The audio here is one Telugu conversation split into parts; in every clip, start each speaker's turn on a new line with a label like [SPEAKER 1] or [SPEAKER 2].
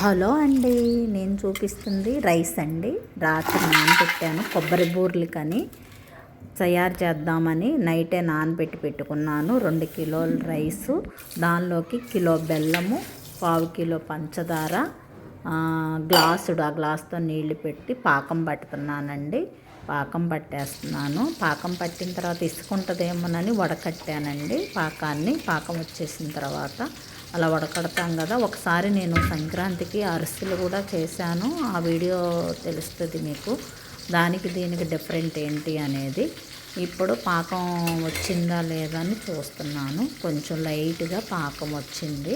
[SPEAKER 1] హలో అండి నేను చూపిస్తుంది రైస్ అండి. రాత్రి నానబెట్టాను కొబ్బరి బూర్లకని తయారు చేద్దామని నైటే నానబెట్టి పెట్టుకున్నాను. రెండు కిలోల రైసు దానిలోకి కిలో బెల్లము పావు కిలో పంచదార గ్లాసుడు ఆ గ్లాస్తో నీళ్ళు పెట్టి పాకం పట్టుతున్నానండి. పాకం పట్టేస్తున్నాను. పాకం పట్టిన తర్వాత ఇసుకుంటుందేమోనని వడకట్టానండి. పాకాన్ని పాకం వచ్చేసిన తర్వాత అలా వడకడతాం కదా. ఒకసారి నేను సంక్రాంతికి అరిసెలు కూడా చేశాను. ఆ వీడియో తెలుస్తుంది మీకు. దానికి దీనికి డిఫరెంట్ ఏంటి అనేది ఇప్పుడు పాకం వచ్చిందా లేదా అని చూస్తున్నాను. కొంచెం లైట్గా పాకం వచ్చింది.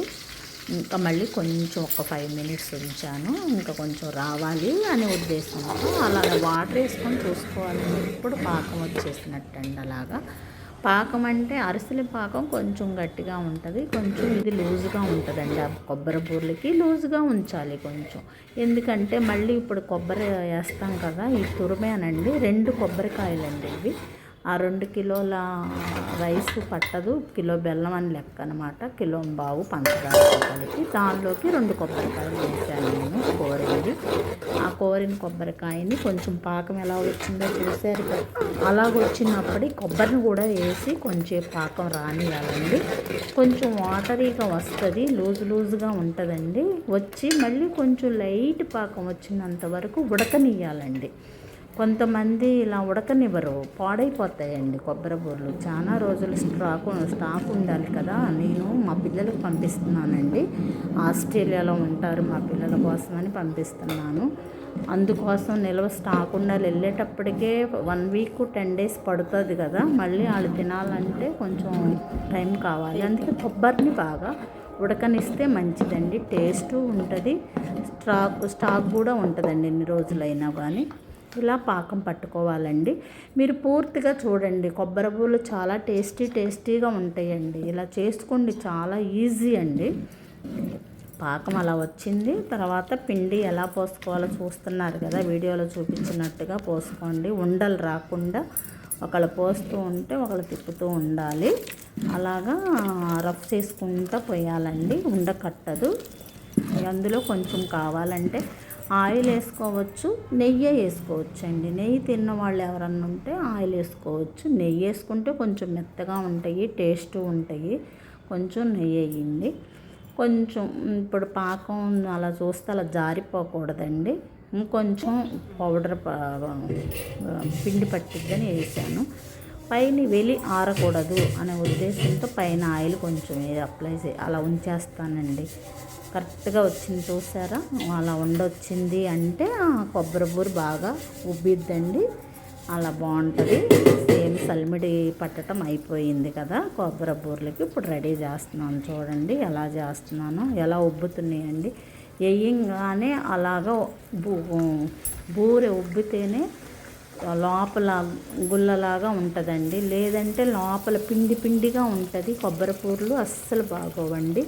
[SPEAKER 1] ఇంకా మళ్ళీ కొంచెం ఒక ఫైవ్ మినిట్స్ ఉంచాను. ఇంకా కొంచెం రావాలి అనే ఉద్దేశంతో అలా వాటర్ వేసుకొని చూసుకోవాలి ఇప్పుడు పాకం వచ్చేసినట్టండి అలాగా. పాకం అంటే అరిసెల పాకం కొంచెం గట్టిగా ఉంటుంది కొంచెం ఇది లూజుగా ఉంటుందండి. ఆ కొబ్బరి బూర్లకి లూజుగా ఉంచాలి కొంచెం. ఎందుకంటే మళ్ళీ ఇప్పుడు కొబ్బరి వేస్తాం కదా ఈ తురిమేనండి. రెండు కొబ్బరికాయలండి ఇవి. ఆ రెండు కిలోల రైస్ పట్టదు కిలో బెల్లం అని లెక్క అనమాట. కిలో బావు పంచదార కలిపి దానిలోకి రెండు కొబ్బరికాయలు వేసాను నేను కోరేది కోరిన కొబ్బరికాయని కొంచెం పాకం ఎలా వచ్చిందో చూసారు కదా. అలాగ వచ్చినప్పుడు కొబ్బరిని కూడా వేసి కొంచెం పాకం రానియాలండి. కొంచెం వాటరీగా వస్తుంది లూజు లూజుగా ఉంటుందండి. వచ్చి మళ్ళీ కొంచెం లైట్ పాకం వచ్చినంత వరకు ఉడకనియాలండి కొంతమంది ఇలా ఉడకనివ్వరు పాడైపోతాయండి కొబ్బరి బూరలు. చాలా రోజులు స్టాక్ స్టాక్ ఉండాలి కదా. నేను మా పిల్లలకు పంపిస్తున్నానండి. ఆస్ట్రేలియాలో ఉంటారు మా పిల్లల కోసమని పంపిస్తున్నాను. అందుకోసం నిల్వ స్టాక్ ఉండాలి. వెళ్ళేటప్పటికే వన్ వీక్ టెన్ డేస్ పడుతుంది కదా. మళ్ళీ వాళ్ళు తినాలంటే కొంచెం టైం కావాలి. అందుకే కొబ్బరిని బాగా ఉడకనిస్తే మంచిదండి. టేస్టు ఉంటుంది. స్టాక్ స్టాక్ కూడా ఉంటుందండి ఎన్ని రోజులైనా కానీ ఇలా పాకం పట్టుకోవాలండి. మీరు పూర్తిగా చూడండి. కొబ్బరి పూలు చాలా టేస్టీ టేస్టీగా ఉంటాయండి. ఇలా చేసుకోండి చాలా ఈజీ అండి. పాకం అలా వచ్చింది. తర్వాత పిండి ఎలా పోసుకోవాలో చూస్తున్నారు కదా. వీడియోలో చూపించినట్టుగా పోసుకోండి. ఉండలు రాకుండా ఒకళ్ళు పోస్తూ ఉంటే ఒకళ్ళు తిప్పుతూ ఉండాలి. అలాగా రఫ్ చేసుకుంటూ పోయాలండి. ఉండ కట్టదు అందులో కొంచెం కావాలంటే ఆయిల్ వేసుకోవచ్చు నెయ్యి వేసుకోవచ్చు అండి నెయ్యి తిన్న వాళ్ళు ఎవరన్నా ఉంటే ఆయిల్ వేసుకోవచ్చు నెయ్యి వేసుకుంటే కొంచెం మెత్తగా ఉంటాయి టేస్ట్ ఉంటాయి. కొంచెం నెయ్యి వేయండి. కొంచెం ఇప్పుడు పాకం అలా చూస్తే అలా జారిపోకూడదండి. ఇంకొంచెం పౌడర్ పిండి పట్టిద్దని వేసాను. పైన వెలి ఆరకూడదు అనే ఉద్దేశంతో పైన ఆయిల్ కొంచెం అప్లై చే అలా ఉంచేస్తానండి. కరెక్ట్గా వచ్చింది చూసారా? అలా ఉండొచ్చింది అంటే ఆ కొబ్బరి బూరు బాగా ఉబ్బిద్దండి. అలా బాగుంటుంది. సేమ్ సల్మిడి పట్టడం అయిపోయింది కదా కొబ్బరి బూరెలకి. ఇప్పుడు రెడీ చేస్తున్నాను చూడండి ఎలా చేస్తున్నాను ఎలా ఉబ్బుతున్నాయండి. వేయంగానే అలాగా బూ బూరె ఉబ్బితేనే లోపల గుల్లలాగా ఉంటుందండి. లేదంటే లోపల పిండి పిండిగా ఉంటుంది. కొబ్బరి పూర్లు అస్సలు బాగోవండి.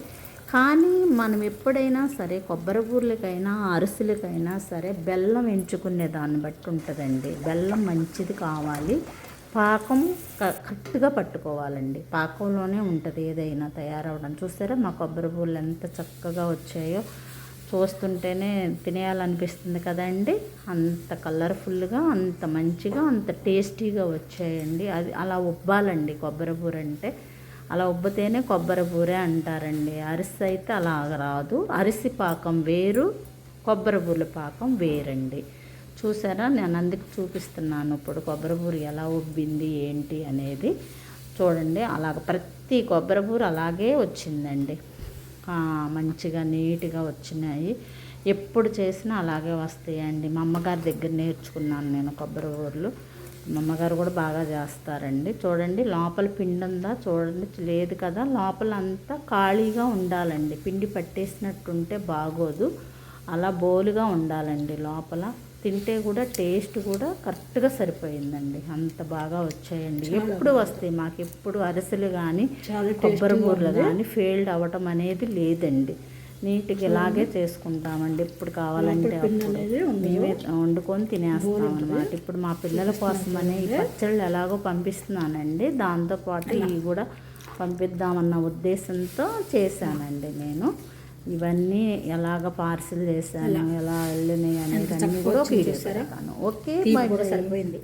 [SPEAKER 1] కానీ మనం ఎప్పుడైనా సరే కొబ్బరి పూర్లకైనా అరిసెలకైనా సరే బెల్లం ఎంచుకునే దాన్ని బట్టి ఉంటుందండి. బెల్లం మంచిది కావాలి. పాకం క- కరెక్ట్గా పట్టుకోవాలండి. పాకంలోనే ఉంటుంది. ఏదైనా తయారవడం. చూసారా మా కొబ్బరి పూలు ఎంత చక్కగా వచ్చాయో. చూస్తుంటేనే తినేయాలనిపిస్తుంది కదండి. అంత కలర్ఫుల్గా అంత మంచిగా అంత టేస్టీగా వచ్చాయండి. అది అలా ఉబ్బాలండి కొబ్బరి బూర అంటే. అలా ఉబ్బితేనే కొబ్బరి బూరే అంటారండి. అరిసి అయితే అలా రాదు. అరిసి పాకం వేరు కొబ్బరి బూరెల పాకం వేరండి. చూసారా? నేను అందుకు చూపిస్తున్నాను ఇప్పుడు కొబ్బరి బూర ఎలా ఉబ్బింది ఏంటి అనేది. చూడండి అలాగ ప్రతి కొబ్బరి బూర అలాగే వచ్చిందండి. మంచిగా నీట్గా వచ్చినాయి. ఎప్పుడు చేసినా అలాగే వస్తాయండి. మా అమ్మగారి దగ్గర నేర్చుకున్నాను నేను కొబ్బరి ఊర్లు మా అమ్మగారు కూడా బాగా చేస్తారండి. చూడండి లోపల పిండి ఉందా చూడండి లేదు కదా లోపల అంతా ఖాళీగా ఉండాలండి. పిండి పట్టేసినట్టుంటే బాగోదు. అలా బోలుగా ఉండాలండి లోపల. తింటే కూడా టేస్ట్ కూడా కరెక్ట్గా సరిపోయిందండి. అంత బాగా వచ్చాయండి. ఎప్పుడు వస్తాయి? మాకు ఎప్పుడు అరిసెలు కానీ కొబ్బరి బూరలు కానీ ఫెయిల్డ్ అవ్వటం అనేది లేదండి. నీట్గా ఇలాగే చేసుకుంటామండి. ఎప్పుడు కావాలంటే అప్పుడు మేమే వండుకొని తినేస్తాం అనమాట ఇప్పుడు మా పిల్లల కోసమనే ఈ పచ్చళ్ళు ఎలాగో పంపిస్తున్నానండి. దాంతోపాటు ఇవి కూడా పంపిద్దామన్న ఉద్దేశంతో చేశానండి నేను. ఇవన్నీ ఎలాగ పార్సిల్ చేశాను ఎలా వెళ్ళినాయి అనేది అన్నీ కూడా ఓకే.
[SPEAKER 2] సరిపోయింది.